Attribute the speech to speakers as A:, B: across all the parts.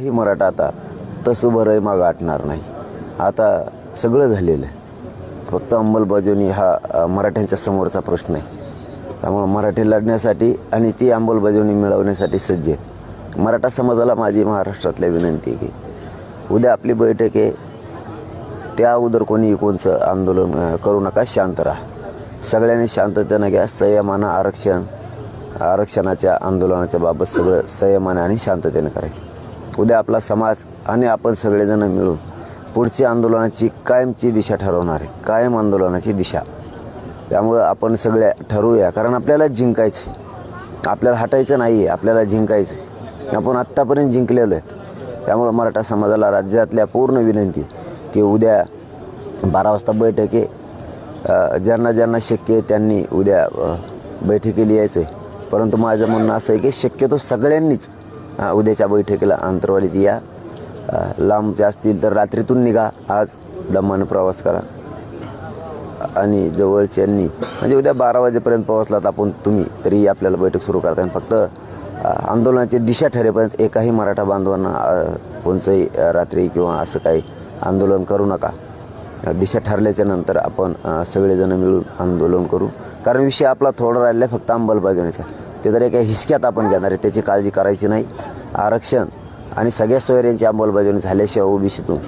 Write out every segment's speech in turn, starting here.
A: ही मराठा आता तसं बरं मागं आटणार नाही. आता सगळं झालेलं आहे. फक्त अंमलबजावणी हा मराठ्यांच्या समोरचा प्रश्न आहे. त्यामुळं मराठी लढण्यासाठी आणि ती अंमलबजावणी मिळवण्यासाठी सज्ज आहेत. मराठा समाजाला माझी महाराष्ट्रातल्या विनंती आहे की उद्या आपली बैठक आहे त्या अगोदर कोणी कोणचं आंदोलन करू नका शांत राहा. सगळ्यांनी शांततेनं घ्या संयमानं आरक्षण आरक्षणाच्या आंदोलनाच्या बाबत सगळं संयमानं आणि शांततेनं करायचं. उद्या आपला समाज आणि आपण सगळेजण मिळून पुढची आंदोलनाची कायमची दिशा ठरवणार आहे. कायम आंदोलनाची दिशा. त्यामुळं आपण सगळ्या ठरवूया. कारण आपल्याला जिंकायचं आपल्याला हटायचं नाही आहे आपल्याला जिंकायचं आपण आत्तापर्यंत जिंकलेलो आहेत. त्यामुळं मराठा समाजाला राज्यातल्या पूर्ण विनंती की उद्या बारा वाजता बैठक आहे. ज्यांना ज्यांना शक्य आहे त्यांनी उद्या बैठकीला यायचं आहे परंतु माझं म्हणणं असं आहे की शक्यतो सगळ्यांनीच उद्याच्या बैठकीला अंतरवाडीत या लांबचे असतील तर रात्रीतून निघा. आज दमानं प्रवास करा. आणि जवळच्यांनी म्हणजे उद्या बारा वाजेपर्यंत पोहोचलात आपण तुम्ही तरी आपल्याला बैठक सुरू करता फक्त आंदोलनाची दिशा ठरेपर्यंत एकाही मराठा बांधवांना कोणचंही रात्री किंवा असं काही आंदोलन करू नका. दिशा ठरल्याच्या नंतर आपण सगळेजण मिळून आंदोलन करू. कारण विषय आपला थोडा राहिला आहे फक्त अंमलबजावणीचा. ते तर एका हिसक्यात आपण घेणार आहे त्याची काळजी करायची नाही. आरक्षण आणि सगळ्या सोयऱ्यांची अंमलबजावणी झाल्याशिवाय ओबीसीतून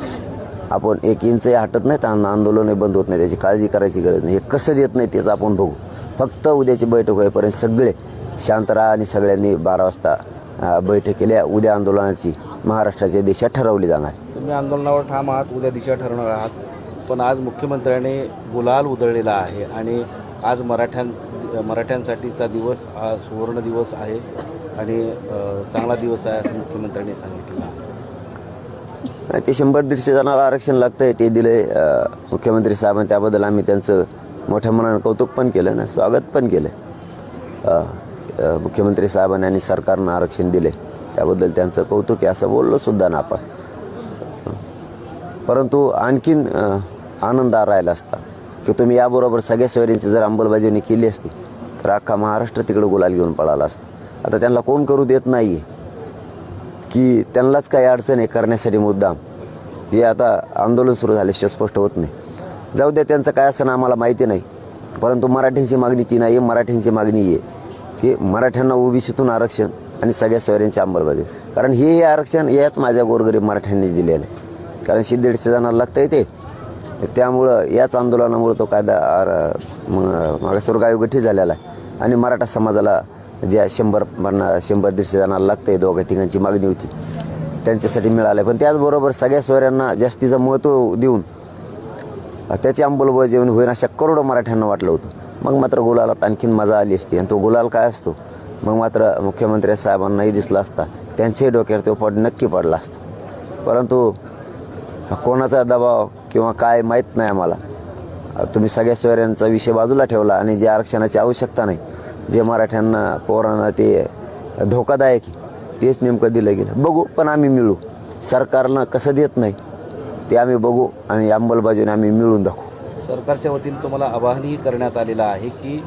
A: आपण एक इंचही हटत नाहीत आणि आंदोलनही बंद होत नाही त्याची काळजी करायची गरज नाही. हे कसं देत नाही त्याचं आपण बघू. फक्त उद्याची बैठक होईपर्यंत सगळे शांत राहा आणि सगळ्यांनी बारा वाजता बैठक केल्या. उद्या आंदोलनाची महाराष्ट्राच्या देशात ठरवली जाणार.
B: तुम्ही आंदोलनावर ठाम आहात उद्या दिशा ठरवणार आहात. पण आज मुख्यमंत्र्यांनी गुलाल उधळलेला आहे आणि आज मराठ्यां मराठ्यांसाठीचा दिवस हा सुवर्ण दिवस आहे. आणि चांगला दिवस आहे असं मुख्यमंत्र्यांनी
A: सांगितलं. ते शंभर दीडशे जणांना आरक्षण लागतं आहे ते दिले मुख्यमंत्री साहेबांनी त्याबद्दल आम्ही त्यांचं मोठ्या मनानं कौतुक पण केलं ना स्वागत पण केलं. मुख्यमंत्री साहेबांनी आणि सरकारनं आरक्षण दिले त्याबद्दल त्यांचं कौतुक आहे असं बोललो सुद्धा ना आपण. परंतु आणखीन अ, आनंद राहिला असता की तुम्ही याबरोबर सगळ्या सोयरींची जर अंमलबजावणी केली असती तर अख्खा महाराष्ट्र तिकडं गुलाल घेऊन पळाला असतं. आता त्यांना कोण करू देत नाही आहे की त्यांनाच काही अडचण आहे करण्यासाठी मुद्दाम. हे आता आंदोलन सुरू झाल्याशिवाय स्पष्ट होत नाही. जाऊ द्या त्यांचं काय असं आम्हाला माहिती नाही. परंतु मराठ्यांची मागणी ती नाही आहे मराठ्यांची मागणी आहे. की मराठ्यांना ओबीसीतून आरक्षण आणि सगळ्या सोयऱ्यांची अंमलबजावणी. कारण हे हे आरक्षण याच माझ्या गोरगरीब मराठ्यांनी दिलेलं आहे. कारण शे दीडशे जणांना लागतं आहे ते. त्यामुळं याच आंदोलनामुळं तो कायदा आर- मागासवर्ग आयोग गठीत झालेला आहे. आणि मराठा समाजाला ज्या शंभर पन्नास शंभर दीडशे जणांना लागतं आहे दोघा तिघांची मागणी होती. त्यांच्यासाठी मिळालं आहे पण त्याचबरोबर सगळ्या सोयऱ्यांना जास्तीचं महत्त्व देऊन त्याची अंमलबजावणी होईल अशा करोडो मराठ्यांना वाटलं होतं. मग मात्र गुलालात आणखीन मजा आली असती. आणि तो गुलाल काय असतो? मग मात्र मुख्यमंत्री साहेबांनाही दिसला असता. त्यांच्याही डोक्यावर तो पड नक्की पडला असता. परंतु कोणाचा दबाव किंवा काय माहीत नाही आम्हाला. तुम्ही सगळ्या सोयऱ्यांचा विषय बाजूला ठेवला आणि जे आरक्षणाची आवश्यकता नाही जे मराठ्यांना पोरांना ते धोकादायक तेच नेमकं दिलं गेलं. बघू पण आम्ही मिळू. सरकारनं कसं देत नाही ते आम्ही बघू आणि अंमलबजावणी आम्ही मिळून दाखवू.
B: सरकारच्या वतीने तुम्हाला आवाहनही करण्यात आलेलं आहे की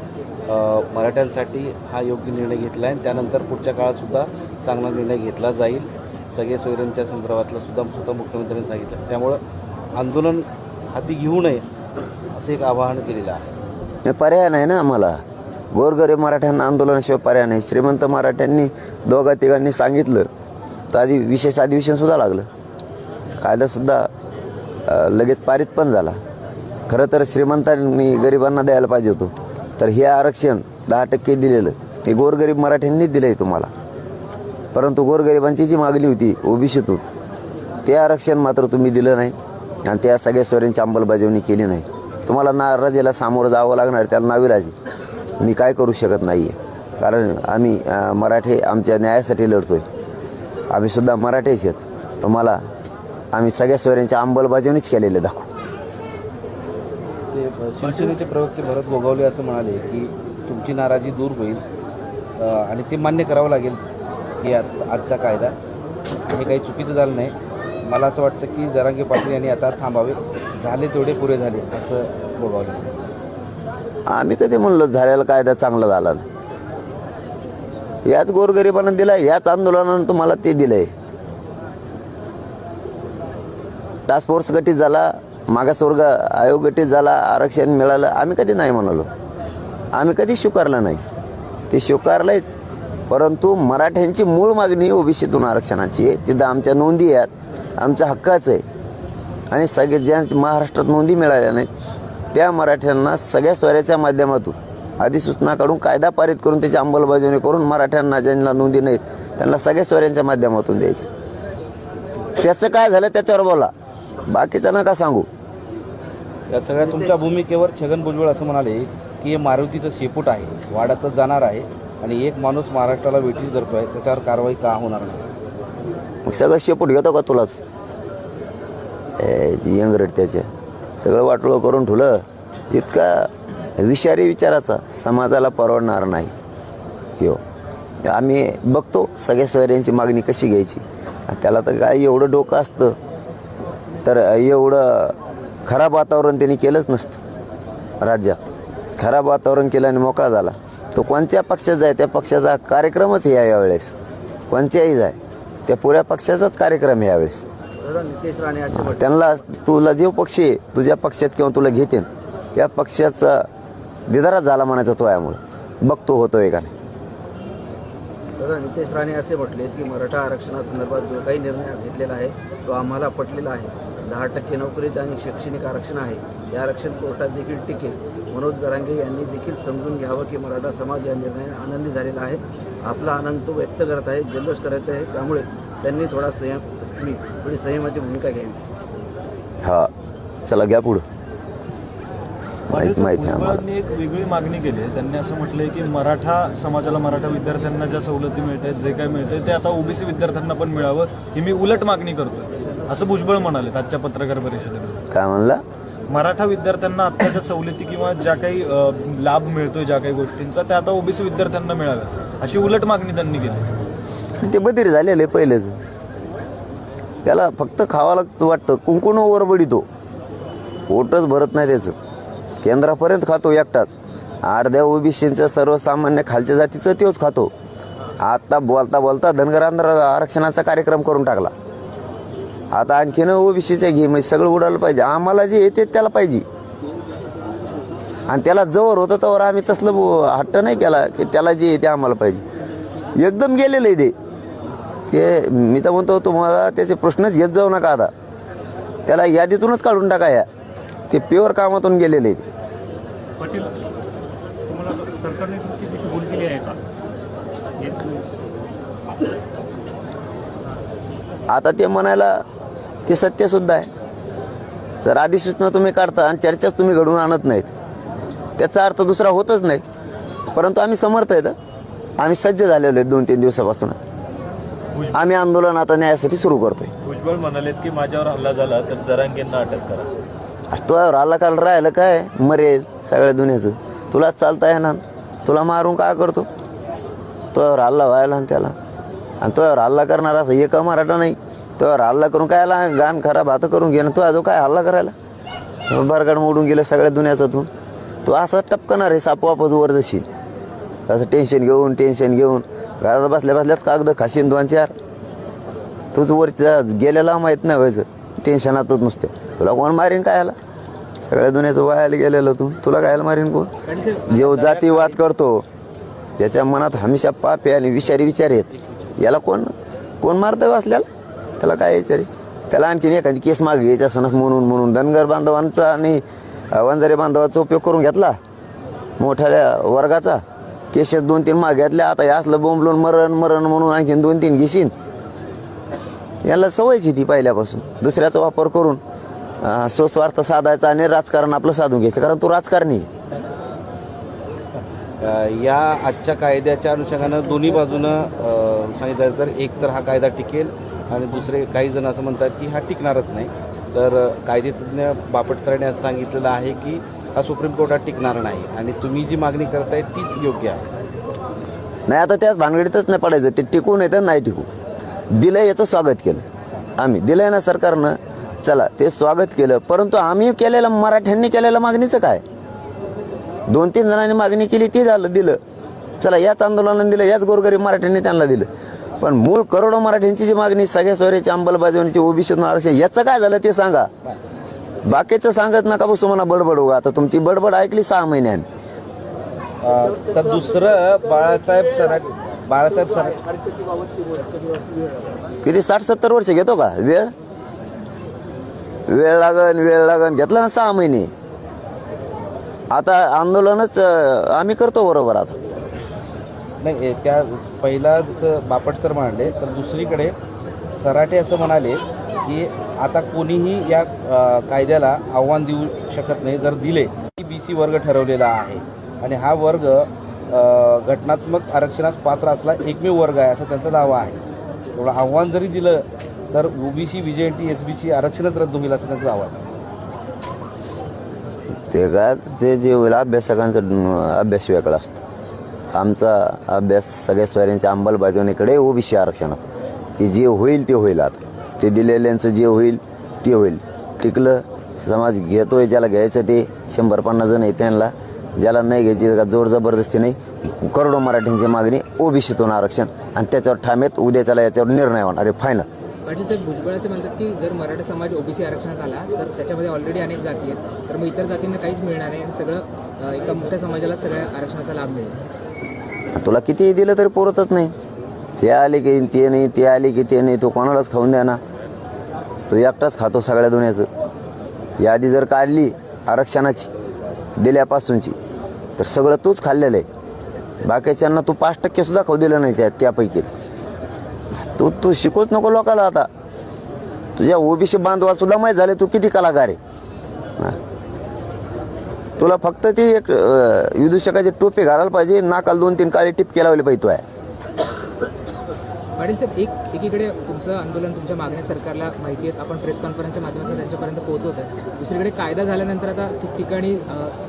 B: मराठ्यांसाठी हा योग्य निर्णय घेतला आहे आणि त्यानंतर पुढच्या काळात सुद्धा चांगला निर्णय घेतला जाईल. सगळे सोयऱ्यांच्या संदर्भातलं सुद्धा स्वतः मुख्यमंत्र्यांनी सांगितलं. त्यामुळं आंदोलन हाती घेऊ नये असं एक आवाहन केलेलं आहे.
A: पर्याय नाही ना आम्हाला. गोरगरीब मराठ्यांना आंदोलनाशिवाय पर्याय नाही. श्रीमंत मराठ्यांनी दोघा तिघांनी सांगितलं तर आधी विशेष अधिवेशनसुद्धा लागलं. कायदासुद्धा लगेच पारित पण झाला. खरं तर श्रीमंतांनी गरिबांना द्यायला पाहिजे होतं. तर हे आरक्षण दहा टक्के दिलेलं हे गोरगरीब मराठ्यांनीच दिलं आहे तुम्हाला. परंतु गोरगरिबांची जी मागणी होती ओबीसीतून ते आरक्षण मात्र तुम्ही दिलं नाही आणि त्या सगळ्या सोयऱ्यांची अंमलबजावणी केली नाही. तुम्हाला नाराजीला सामोरं जावं लागणार त्याला नाविलाजी. मी काय करू शकत नाही आहे कारण आम्ही मराठे आमच्या न्यायासाठी लढतो आहे आम्हीसुद्धा मराठेच आहेत. तुम्हाला आम्ही सगळ्या सोयऱ्यांच्या अंमलबजावणीच केलेले दाखवू.
B: ते शिवसेनेचे प्रवक्ते भरत गोगावले असं म्हणाले की तुमची नाराजी दूर होईल. आणि ते मान्य करावं लागेल. की आज- आजचा कायदा. हे काही चुकीचं झालं नाही. मला असं वाटतं की जरांगे पाटील यांनी आता थांबावे. झाले तेवढे पुरे झाले असं गोगावले
A: आम्ही कधी म्हणलो झालेला कायदा चांगला झाला नाही. याच गोरगरिबानं दिला याच आंदोलनानं तुम्हाला ते दिलंय. टास्क फोर्स गठीत झाला मागासवर्ग आयोग गठीत झाला आरक्षण मिळालं आम्ही कधी नाही म्हणालो. आम्ही कधी स्वीकारलं नाही. ते स्वीकारलंच परंतु मराठ्यांची मूळ मागणी ओबीसीतून आरक्षणाची आहे. तिथं आमच्या नोंदी आहेत आमच्या हक्काचं आहे. आणि सगळे ज्यांच्या महाराष्ट्रात नोंदी मिळाल्या नाहीत. त्या मराठ्यांना सगळ्या स्वऱ्याच्या माध्यमातून अधिसूचना काढून कायदा पारित करून त्याची अंमलबजावणी करून मराठ्यांना ज्यांना नोंदी नाहीत त्यांना सगळ्या स्वऱ्यांच्या माध्यमातून द्यायचं. त्याचं काय झालं त्याच्यावर बोला. बाकीचं नका सांगू.
B: या सगळ्या तुमच्या भूमिकेवर छगन भुजबळ असं म्हणाले की हे मारुतीचं शेपूट आहे वाढतच जाणार आहे आणि एक माणूस महाराष्ट्राला वेठीस धरतोय त्याच्यावर कारवाई का होणार नाही?
A: मग सगळं शेपूट घेतो का तुलाच? ए, जी यंगरट त्याचे सगळं वाटोळं करून ठुलं इतका विषारी विचाराचा समाजाला परवडणार नाही. हो आम्ही बघतो सगळ्या सोयऱ्यांची मागणी कशी घ्यायची. त्याला तर काय एवढं डोकं असतं. तर एवढं खराब वातावरण त्यांनी केलंच नसतं राज्यात. खराब वातावरण केलं आणि मोकळा झाला. तो कोणत्या पक्षाचा आहे? त्या पक्षाचा कार्यक्रमच आहे यावेळेस. कोणत्याही जाय त्या पुऱ्या पक्षाचाच कार्यक्रम आहे यावेळेस.
C: नितेश राणे असे
A: त्यांना तुला जो पक्ष आहे तुझ्या पक्षात किंवा तुला घेते त्या पक्षाचा दिदाराच झाला म्हणायचा तो यामुळे. बघतो होतोय का नाही.
C: नितेश राणे असे म्हटले की मराठा आरक्षणासंदर्भात जो काही निर्णय घेतलेला आहे तो आम्हाला पटलेला आहे. दहा टक्के नोकरीत आणि शैक्षणिक आरक्षण आहे. हे आरक्षण कोर्टात देखील टिकेल मनोज जरांगे यांनी देखील समजून घ्यावं की मराठा समाज या निर्णयाने आनंदी झालेला आहे. आपला आनंद तो व्यक्त करत आहे जल्लोष करत आहे. त्यामुळे त्यांनी थोडा संयम मी थोडी संयमाची भूमिका घ्यावी
A: हा चला घ्या पुढं. माहिती माहिती आहे आम्हाला.
D: भुजबळांनी एक वेगळी मागणी केली आहे. त्यांनी असं म्हटलंय की मराठा समाजाला मराठा विद्यार्थ्यांना ज्या सवलती मिळत आहेत जे काय मिळतंय ते आता ओबीसी विद्यार्थ्यांना पण मिळावं. ही मी उलट मागणी करतोय. असं भुजबळ म्हणाले आजच्या पत्रकार परिषदेमध्ये.
A: काय म्हणला?
D: मराठा विद्यार्थ्यांना आत्ताच्या सवलती किंवा ज्या काही लाभ मिळतोय ज्या काही गोष्टींचा त्या आता ओबीसी विद्यार्थ्यांना मिळाव्यात. अशी उलट मागणी त्यांनी केली.
A: ते बधीर झालेलं आहे पहिलेच. त्याला फक्त खावा लागतं वाटतं. कुंकुण ओरबडितो. पोटच भरत नाही त्याचं. केंद्रापर्यंत खातो एकटाच. अर्ध्या ओबीसीचं सर्वसामान्य खालच्या जातीचं तोच खातो. आता बोलता बोलता धनगरांध्र आरक्षणाचा कार्यक्रम करून टाकला. आता आणखीन ओबीसीच्या घे म्हणजे सगळं उडालं पाहिजे. आम्हाला जे येते त्याला पाहिजे. आणि त्याला जवळ होतं तवर आम्ही तसलं हट्ट नाही केला की त्याला जे येते आम्हाला पाहिजे. एकदम गेलेलं आहे ते. ते मी तर म्हणतो तुम्हाला त्याचे प्रश्नच घेत जाऊ नका आता. त्याला यादीतूनच काढून टाका या. ते प्युअर कामातून गेलेले ते
E: पाटील तुम्हाला सरकारने तुमची दिशा भूल केली आहे का?
A: आता ते म्हणायला ते सत्यसुद्धा आहे. जर अधिसूचना तुम्ही काढता आणि चर्चाच तुम्ही घडवून आणत नाहीत. त्याचा अर्थ दुसरा होतच नाही. परंतु आम्ही समर्थ आहेत. आम्ही सज्ज झालेलो आहेत दोन तीन दिवसापासून. आम्ही आंदोलन आता न्यायासाठी सुरू करतोय.
E: भुजबळ म्हणालेत की माझ्यावर हल्ला झाला तर जरांगेंना अटक करा.
A: आज तो आला काल राहिलं काय? मरेल सगळ्या दुनियाचं. तुला चालता येणार तुला मारून काय करतो? तो हल्ला व्हायला त्याला. आणि तो हल्ला करणारा असं एका मराठा नाही. तो हल्ला करून काय आला गाण खराब हात करून घेणं? तो जो काय हल्ला करायला? बरगाड मोडून गेलं सगळ्या दुनियाचं तू तो असं टपकणार आहे सापवापच वर जशी असं टेन्शन घेऊन टेन्शन घेऊन. घरात बसल्या बसल्याच कागद खाशीन दोन चार. तूच वरच्या गेलेला माहीत नाही व्हायचं. टेन्शनातच नुसते. तुला कोण मारीन काय आला सगळ्या दुनियाचं वायाला गेलेलं तू. तुला कायला मारीन कोण? जेव जातीवाद करतो. त्याच्या मनात हमेशा पापे आणि विषारी विचार आहेत. याला कोण कोण मारतं असल्याला? त्याला काय विचारी त्याला आणखीन एखादी केस माग घ्यायची असं म्हणून म्हणून धनगर बांधवांचा आणि वंजारे बांधवाचा उपयोग करून घेतला. मोठ्या वर्गाचा. केशात दोन तीन माग्यातल्या आता हे असलं बोंबलून मरण मरण म्हणून आणखीन दोन तीन घेशीन. याला सवयची ती पहिल्यापासून. दुसऱ्याचा वापर करून अं, स्वस्वार्थ साधायचा आणि राजकारण आपलं साधून घ्यायचं कारण तो राजकारणी आहे.
B: अ, या आजच्या कायद्याच्या अनुषंगानं दोन्ही बाजूनं अ, सांगितलं तर एक तर हा कायदा टिकेल आणि दुसरे काही जण असं म्हणतात की हा टिकणारच नाही. तर अ, कायदेतज्ञ बापट सरांनी असं सांगितलेलं आहे की हा सुप्रीम कोर्टात टिकणार नाही. आणि तुम्ही जी मागणी करताय तीच योग्य आहे.
A: नाही आता त्याच भानगडीतच नाही पडायचं. ते टिकून येतं नाही टिकू दिलं याचं स्वागत केलं. आम्ही दिलंय ना सरकारनं. चला ते स्वागत केलं. परंतु आम्ही केलेलं मराठ्यांनी केलेलं मागणीचं काय? दोन तीन जणांनी मागणी केली ती झालं दिलं. चला याच आंदोलनानं दिलं याच गोरगरीब मराठ्यांनी त्यांना दिलं. पण मूळ करोडो मराठ्यांची जी मागणी सगळ्या सोयऱ्याची अंमलबजावणीची ओबीसी आरक्षण याचं काय झालं ते सांगा. बाकीचं सांगत नका बसू म्हणा बडबड उगा आता तुमची बडबड ऐकली सहा महिन्याने.
B: तर दुसरं बाळासाहेब सराट बाळासाहेब सराट
A: किती साठ सत्तर वर्ष घेतो का? वेळ? वेळ लागन वेळ लागन. घेतला ना सहा महिने. आता आंदोलनच अं, आम्ही करतो बरोबर आता.
B: नाही ए, त्या पहिला जसं बापट सर म्हणाले तर दुसरीकडे सराटे असं म्हणाले की आता कोणीही या कायद्याला आव्हान देऊ शकत नाही जर दिले बी सी वर्ग ठरवलेला आहे. आणि हा वर्ग घटनात्मक आरक्षणास पात्र असला एकमेव वर्ग आहे असं त्यांचा दावा आहे. एवढं आव्हान जरी दिलं तर OBC T S B C आरक्षणच रद्द होईल असं त्यांचा दावा आहे.
A: ते का ते जे होईल अभ्यासकांचा अभ्यास वेगळा असतो. आमचा अभ्यास सगळ्या स्वयंच्या अंमलबजावणीकडे ओबीसी आरक्षणात. ते जे होईल ते होईल आता. ते दिलेल्यांचं जे होईल ते होईल. टिकलं समाज घेतोय ज्याला घ्यायचं ते शंभर पन्नास जण आहे त्यांना. ज्याला नाही घ्यायची का जोर जबरदस्ती नाही. करोडो मराठ्यांची मागणी ओबीसीतून आरक्षण. आणि त्याच्यावर ठामेत उद्याच्याला याच्यावर निर्णय होणार आहे फायनल
F: पाटील साहेब भुजबळ असे म्हणतात की जर मराठा समाज ओबीसी आरक्षणात आला तर त्याच्यामध्ये ऑलरेडी अनेक जाती आहेत. तर मग इतर जातींना काहीच मिळणार नाही आणि सगळं एका मोठ्या समाजाला सगळ्या आरक्षणाचा लाभ मिळेल.
A: तुला कितीही दिलं तरी पुरतच नाही. ते आले की ते नाही ते आले की ते नाही तो कोणालाच खाऊन द्या ना तो एकटाच खातो सगळ्या दुनियाचं. यादी जर काढली आरक्षणाची दिल्यापासूनची तर सगळं तूच खाल्लेलं आहे. बाकीच्यांना तू पाच टक्के सुद्धा खाऊ दिलं नाही त्या त्यापैकी. तू तू शिकूच नको लोकाला आता. तुझ्या ओबीसी बांधवासुद्धा माहीत झाले तू किती कलाकार आहे. तुला फक्त ती एक अं, विदूषकाची टोपी घालायला पाहिजे नाकाल दोन तीन काळे टिपके लावले पाहिजे तू आहे.
F: पाटील साहेब एक एकीकडे तुमचं आंदोलन तुमच्या मागण्या सरकारला माहिती आहेत. आपण प्रेस कॉन्फरन्सच्या माध्यमातून त्यांच्यापर्यंत पोहोचवत आहे दुसरीकडे कायदा झाल्यानंतर आता ठिकठिकाणी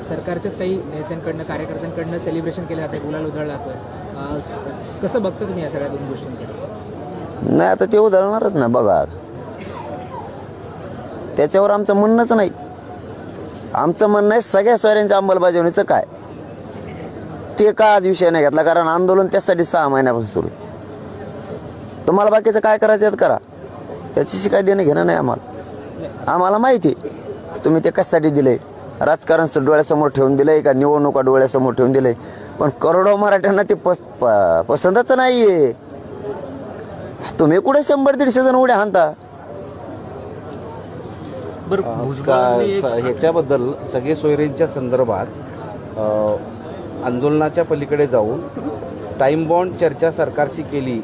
F: सरकारच्याच काही नेत्यांकडनं कार्यकर्त्यांकडनं सेलिब्रेशन केलं जातं गुलाल उधळला जातो कसं बघता तुम्ही या सगळ्या दोन गोष्टींकडे?
A: नाही आता ते उधळणारच ना बघा. त्याच्यावर आमचं म्हणणंच नाही. आमचं म्हणणं आहे सगळ्या सोयऱ्यांच्या अंमलबजावणीचं काय? ते का आज विषय नाही घेतला? कारण आंदोलन त्यासाठी सहा महिन्यापासून सुरू आहे. तुम्हाला बाकीचं काय करायचं आहे करा. त्याच्याशी काय देणं घेणं नाही आम्हाला. आम्हाला माहिती आहे. तुम्ही ते कशासाठी दिले राजकारण स- डोळ्यासमोर ठेवून दिलंय का? निवडणुका डोळ्यासमोर ठेवून दिलंय. पण करोडो मराठ्यांना ते पस प- पसंतच नाही आहे तुम्ही कुठे शंभर दीडशे जण उड्या हाणता?
B: ह्याच्याबद्दल सगळे सोयरेंच्या संदर्भात अ, आंदोलनाच्या पलीकडे जाऊन टाईम बॉन्ड चर्चा सरकारशी केली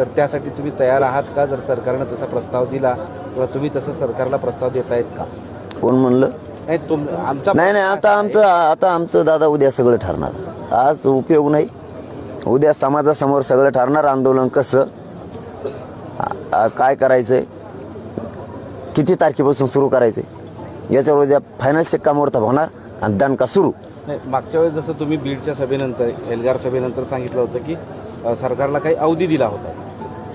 B: तर त्यासाठी तुम्ही तयार आहात का? जर सरकारनं तसा प्रस्ताव दिला किंवा तुम्ही तसं सरकारला प्रस्ताव देत आहेत का?
A: कोण म्हणलं?
B: नाही तुम आमचा
A: नाही नाही आता आमचं आता आमचं दादा उद्या सगळं ठरणार. आज उपयोग नाही. उद्या समाजासमोर सगळं ठरणार आंदोलन कसं? आ- आ- काय करायचंय? किती तारखेपासून सुरू करायचंय? याच्यावर उद्या फायनल शिक्कामोर्तब होणार? आणि दणका सुरू.
B: नाही मागच्या वेळेस जसं तुम्ही बीडच्या सभेनंतर एल्गार सभेनंतर सांगितलं होतं की अ, सरकारला काही अवधी दिला होता.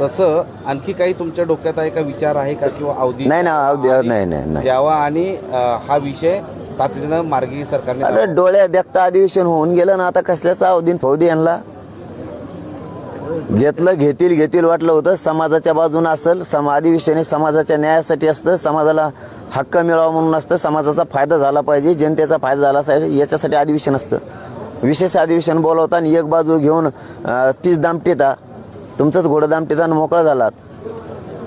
B: तसं आणखी काही तुमच्या डोक्यात आहे का विचार आहे का किंवा अवधी
A: नाही ना अवधी नाही नाही नाही.
B: द्यावा आणि अ, हा विषय तातडीनं मार्गी सरकारने
A: अरे डोळ्या देखता अधिवेशन होऊन गेलं ना आता कसल्याचा अवधीन फौदी यांना? घेतलं घेतील घेतील वाटलं होतं. समाजाच्या बाजूने असेल सम अधिवेशन हे समाजाच्या न्यायासाठी असतं. समाजाला हक्क मिळावा म्हणून असतं. समाजाचा फायदा झाला पाहिजे. जनतेचा फायदा झाला पाहिजे याच्यासाठी अधिवेशन असतं. विशेष अधिवेशन बोलवता आणि एक बाजू घेऊन अं, तीच दामटेता तुमचंच घोडदाम दामटेता मोकळं मोकळा झालात.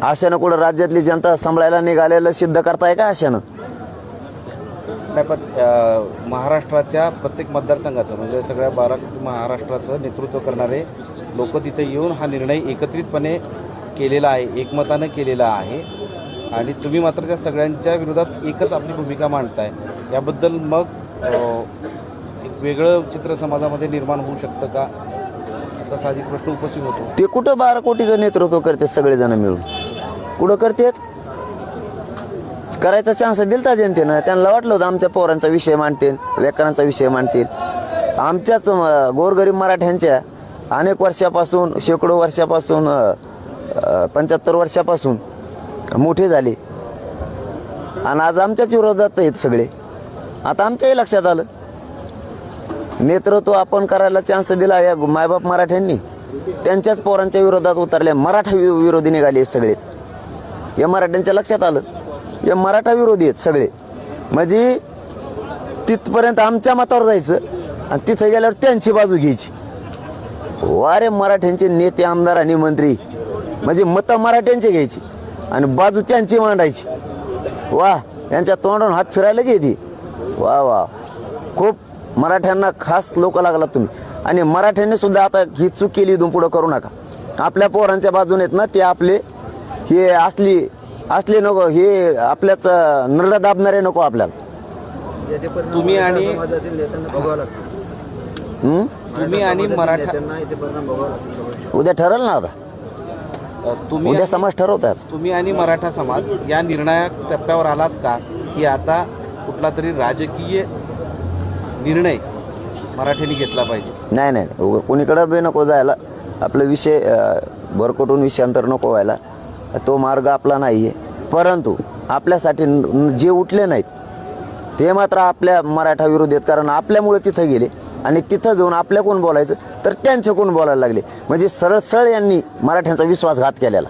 A: आशानं कुठं राज्यातली जनता सांभाळायला निघालेलं सिद्ध करताय का आशानं?
B: नाही पण अ, महाराष्ट्राच्या प्रत्येक मतदारसंघाचं म्हणजे सगळ्या बारा महाराष्ट्राचं नेतृत्व करणारे लोक तिथे येऊन हा निर्णय एकत्रितपणे केलेला आहे एकमतानं केलेला आहे. आणि तुम्ही मात्र त्या सगळ्यांच्या विरोधात एकच आपली भूमिका मांडताय. याबद्दल मग अ, एक वेगळं चित्र समाजामध्ये निर्माण होऊ शकतं का? प्रश्न उपस्थित होतो.
A: ते कुठं बारा कोटीचं नेतृत्व करते सगळेजण मिळून? कुठं करतेत? करायचा चान्स दिलता जनतेनं. त्यांना वाटलं होतं आमच्या पोरांचा विषय मांडतील व्याकरांचा विषय मांडतील. आमच्याच गोरगरीब मराठ्यांच्या अनेक वर्षापासून शेकडो वर्षापासून पंच्याहत्तर वर्षापासून मोठे झाले. आणि आज आमच्याच विरोधात आहेत सगळे. आता आमच्याही लक्षात आलं. नेतृत्व आपण करायला चान्स दिला या मायबाप मराठ्यांनी. त्यांच्याच पोरांच्या विरोधात उतरले. मराठा वि- विरोधी निघाले सगळेच. या मराठ्यांच्या लक्षात आलं. या मराठा विरोधी आहेत सगळे. म्हणजे तिथपर्यंत आमच्या मतावर जायचं आणि तिथं गेल्यावर त्यांची बाजू घ्यायची. वारे मराठ्यांचे नेते आमदार आणि मंत्री. म्हणजे मतं मराठ्यांची घ्यायची आणि बाजू त्यांची मांडायची. वा यांच्या तोंडावरून हात फिरायला घ्यायची वा वा. खूप मराठ्यांना खास लोक लागला तुम्ही. आणि मराठ्यांनी सुद्धा आता ही चूक केली इथून पुढं करू नका. आपल्या पोरांच्या बाजूने आहेत ना ते आपले हे असली असले नको हे आपल्याच नरड दाबणारे नको आपल्याला.
B: तुम्ही आणि-? तुम्ही आणि मराठा
A: उद्या ठरल ना आता.
B: तुम्ही
A: उद्या समाज ठरवतात.
B: तुम्ही आणि मराठा समाज या निर्णायक टप्प्यावर आलात का? की आता कुठला तरी राजकीय निर्णय मराठ्यांनी घेतला पाहिजे.
A: नाही नाही कोणीकडं बी नको जायला. आपला विषय भरकटून विषयांतर नको व्हायला. तो मार्ग आपला नाही आहे परंतु आपल्यासाठी जे उठले नाहीत ते मात्र आपल्या मराठा विरोधी आहेत. कारण आपल्यामुळे तिथं गेले. आणि तिथं जाऊन आपल्या कोण बोलायचं? तर त्यांचे कोण बोलायला लागले? म्हणजे सरळ सरळ यांनी मराठ्यांचा विश्वासघात केलेला.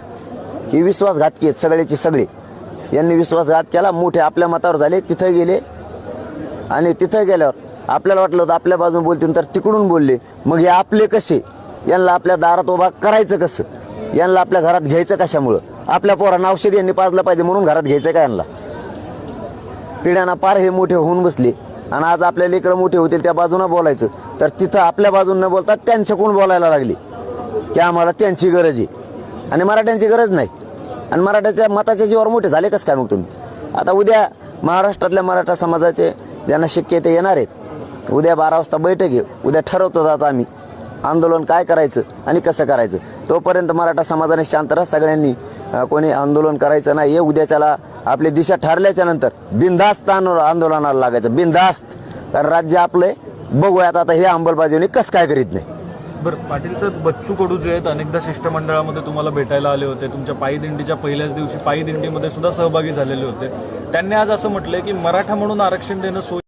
A: की विश्वासघातकी आहेत सगळ्याची सगळे. यांनी विश्वासघात केला. मोठे आपल्या मतावर झाले. तिथं गेले. आणि तिथं गेल्यावर आपल्याला वाटलं होतं आपल्या बाजून बोलतील तर तिकडून बोलले. मग हे आपले कसे? यांना आपल्या दारात उभा करायचं कसं? यांना आपल्या घरात घ्यायचं कशामुळं? आपल्या पोरांना औषध यांनी पाजलं पाहिजे म्हणून घरात घ्यायचं का यांना? पिढ्यांना पार हे मोठे होऊन बसले. आणि आज आपल्या लेकरं मोठे होतील त्या बाजूनं बोलायचं. तर तिथं आपल्या बाजून न बोलता त्यांच्याकडून बोलायला लागले? की आम्हाला त्यांची गरज आहे. आणि मराठ्यांची गरज नाही. आणि मराठ्याच्या मताच्या जीवावर मोठे झाले कसं काय मग तुम्ही? आता उद्या महाराष्ट्रातल्या मराठा समाजाचे ज्यांना शक्य ते येणार आहेत. उद्या बारा वाजता बैठक आहे. उद्या ठरवतो आता आम्ही. आंदोलन काय करायचं आणि कसं करायचं? तोपर्यंत मराठा समाजाने शांत राहा सगळ्यांनी. कोणी आंदोलन करायचं नाही. हे उद्याच्याला आपली दिशा ठरल्याच्या नंतर बिनधास्त आंदोलनाला लागायचं. बिनधास्त. कारण राज्य आपले बघूयात आता हे अंमलबजावणी कसं काय करीत नाही.
D: बरं पाटील सर बच्चू कडू जे आहेत अनेकदा शिष्टमंडळामध्ये तुम्हाला भेटायला आले होते. तुमच्या पायी दिंडीच्या पहिल्याच दिवशी पायी दिंडीमध्ये सुद्धा सहभागी झालेले होते. त्यांनी आज असं म्हटलंय की मराठा म्हणून आरक्षण देणं सोय